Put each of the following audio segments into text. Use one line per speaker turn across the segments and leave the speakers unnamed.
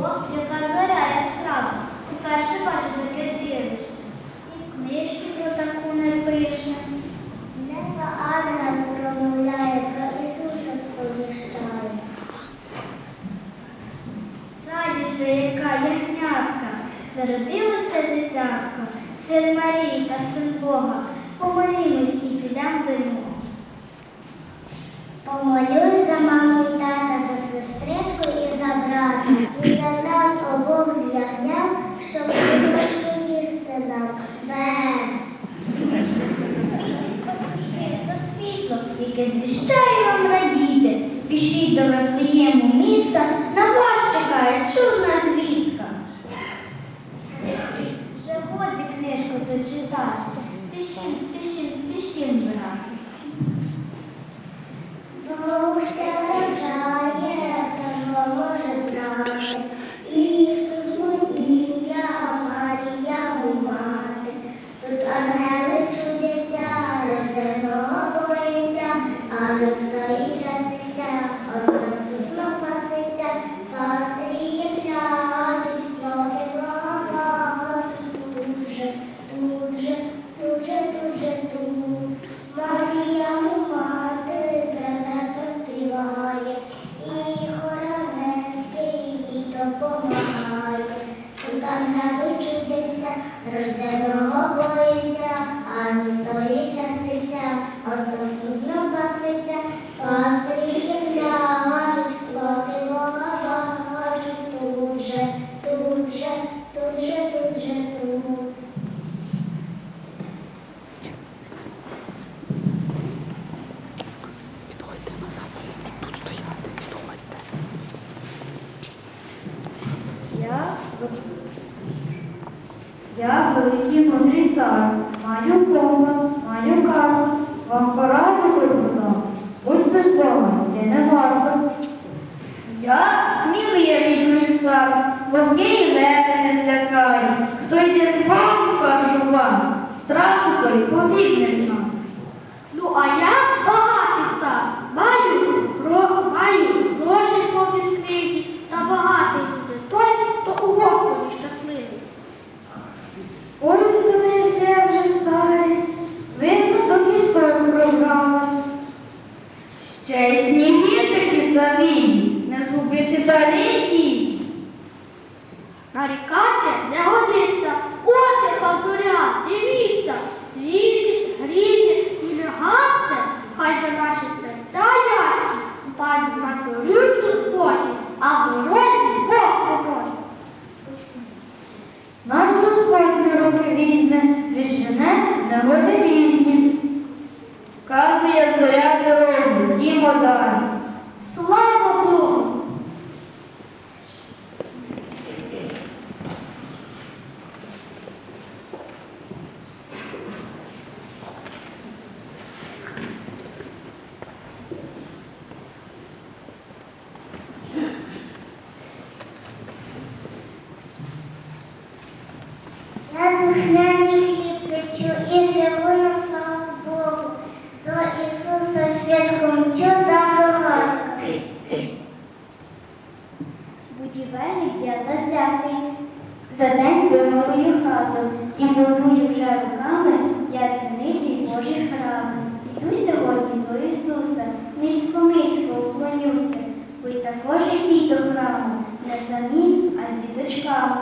Ого, яка заря яскрава, перше бачу таке дивище. І в книжці про таку не пише.
Неба ангел промовляє, про Ісуса сповіщає.
Радіше, яка ягнятка, народилася дитятка, син Марії та син Бога. Помолімось і підемо до нього. Я звіщаю вам радіти, спішіть до Вифлеєму міста, на вас чекає чудна
ангели чудяться,
рождено.
Я великий мудрий цар, маю компас, маю карту, вам пораду вибудам, будь без Бога, ти не варто.
Я сміливий дуже цар, вовки і леви не злякаю. Хто йде з вами, скажу вам, страху той повід не. Ну а я Будівельник я завзятий, за день вимовую хату і будую вже руками я дзвіниці Божі храми. Іду сьогодні до Ісуса, низько низько уклонюся, ви також ідіть до храму, не самі, а з діточками.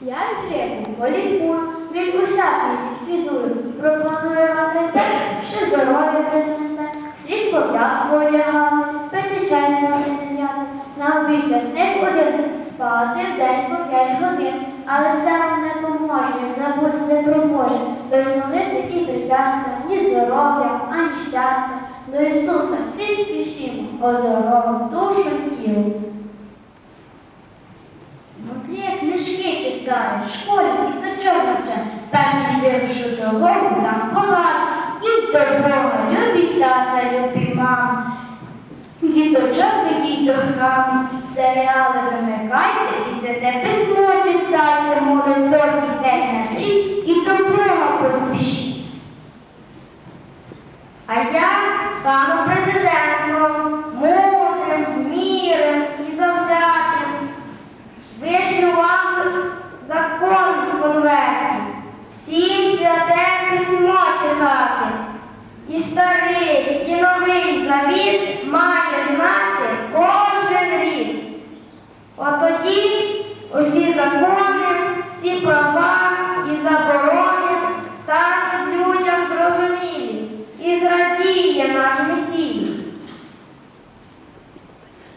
Я відкрив політку. Він усякий ліквідує, пропонує вам рецепт, що здоров'я принесе, слід
пов'язку одягати, пити чай з надняти, на обід часник один, спати в день по п'ять годин, але це вам не поможе, забути не проможе, без молитви і причастя, ні здоров'я, ані щастя. До Ісуса всі спішимо, оздоровим душу тіло. Ну ти як книжки читаєш. Перш ніж вирішу дорогу, там порад, їдь до Бога, любі тата, любі мам. Діточок ведіть до храму, серіали вимикайте і святе письмо читайте, молитові день навчіть і до Бога поспішіть. А я стану президентом, письмо. І старий, і новий завіт має знати кожен рід. От тоді усі закони, всі права і заборони стануть людям зрозумілі і зрадіє наш Месій.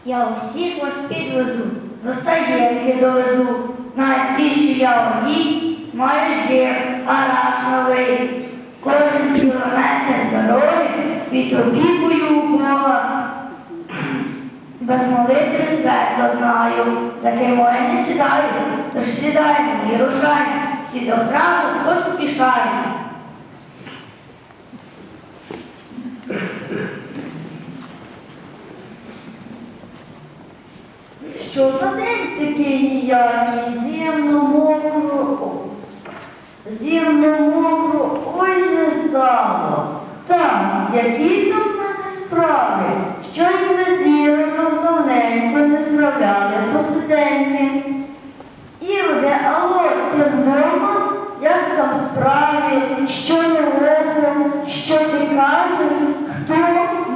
Я усіх вас підвезу, до стаєнки довезу. Знають всі, що я водій, маю джир, гараж новий. Кожен кілометр дороги під опікою Бога. Без молитви твердо знаю, за кермо я не сідаю, тож сідаємо і рушаємо, всі до храму поспішаємо. Що за день такий ніякий, зімно мокро, зімно не здало. Так, які там в мене справи? Щось ми з Іродом давненько не справляли посиденьки. Іроде, алло, ти вдома? Як там справи? Що нового? Що ти кажеш? Хто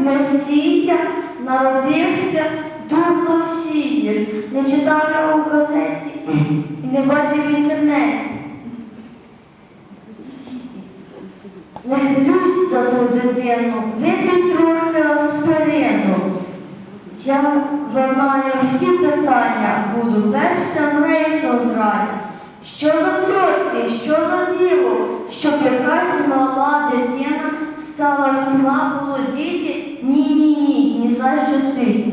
Месія народився? Дурно сієш. Не читав його в газеті і не бачив в інтернеті. Не хвилюйся за ту дитину, випий трохи аспирину. Я владнаю всі питання, буду першим рейсом зраді. Що за пльотки, що за діло, щоб якась мала дитина стала всіма володіти? Ні, ні, ні, ні за що світі.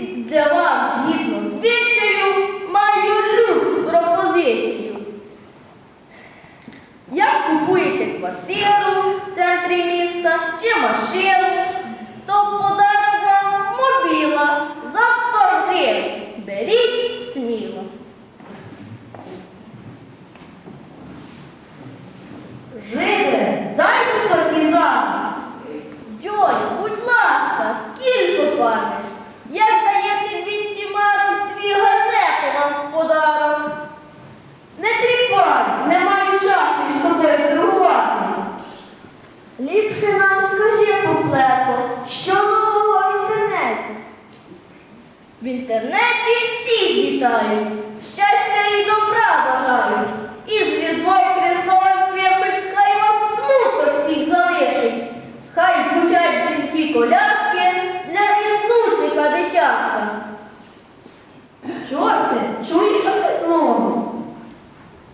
Для вас, згідно з вічею, маю люкс пропозицію. Як купуєте квартиру в центрі міста чи машину,
Чорти, чуєш оце знову?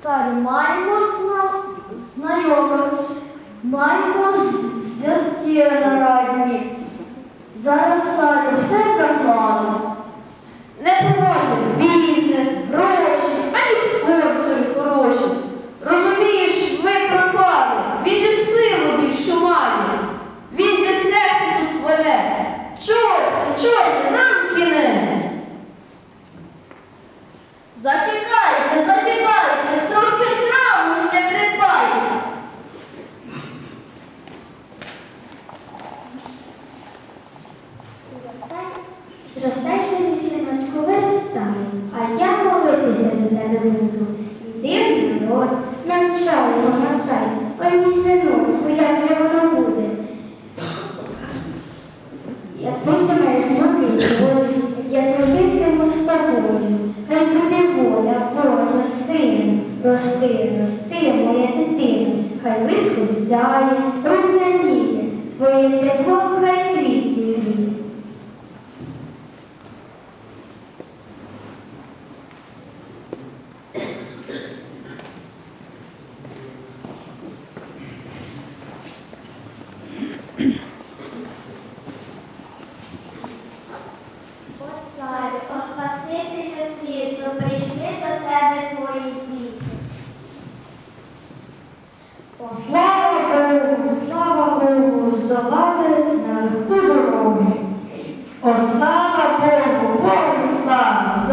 Цар маємо знайомих, маємо
зв'язки на радні. Зараз царю все закладу.
Зачекайте, зачекайте!
Рости, рости, моя дитина, хай висху сяє, рум'яніє, твоє тепло хай
слава Богу, Богу слава,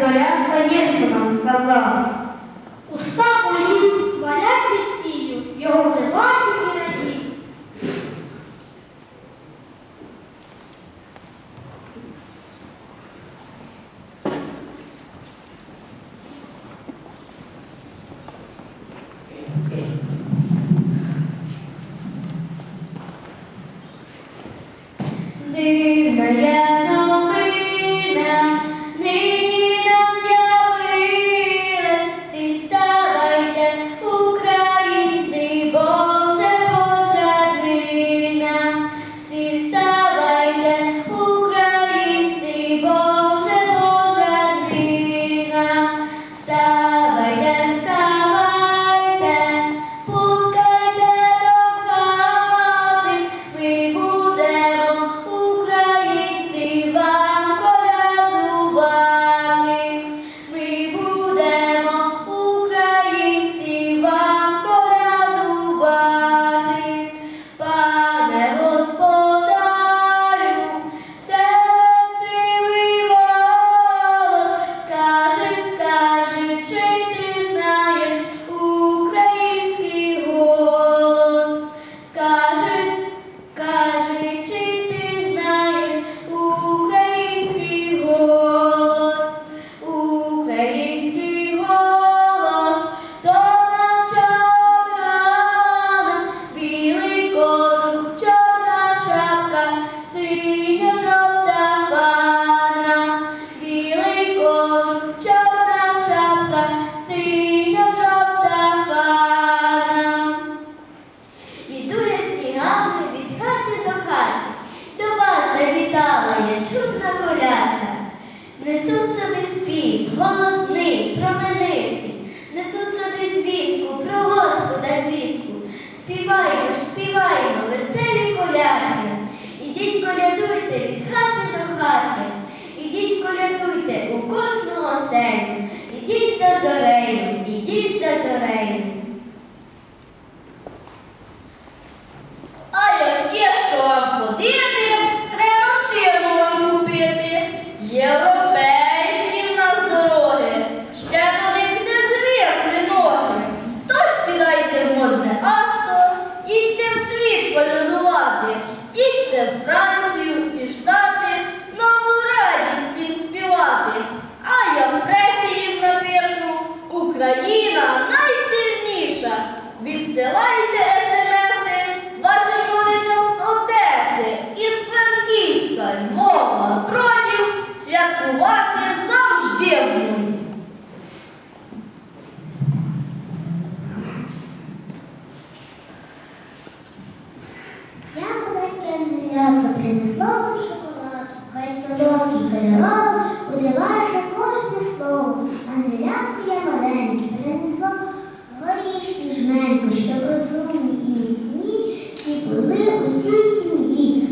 зоря стаєнко нам сказала.
у болі, валяй присію, його вже бачу і раді.
Дивна я за зорею, ідіть за зорею.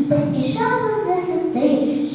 поспішала з висоти,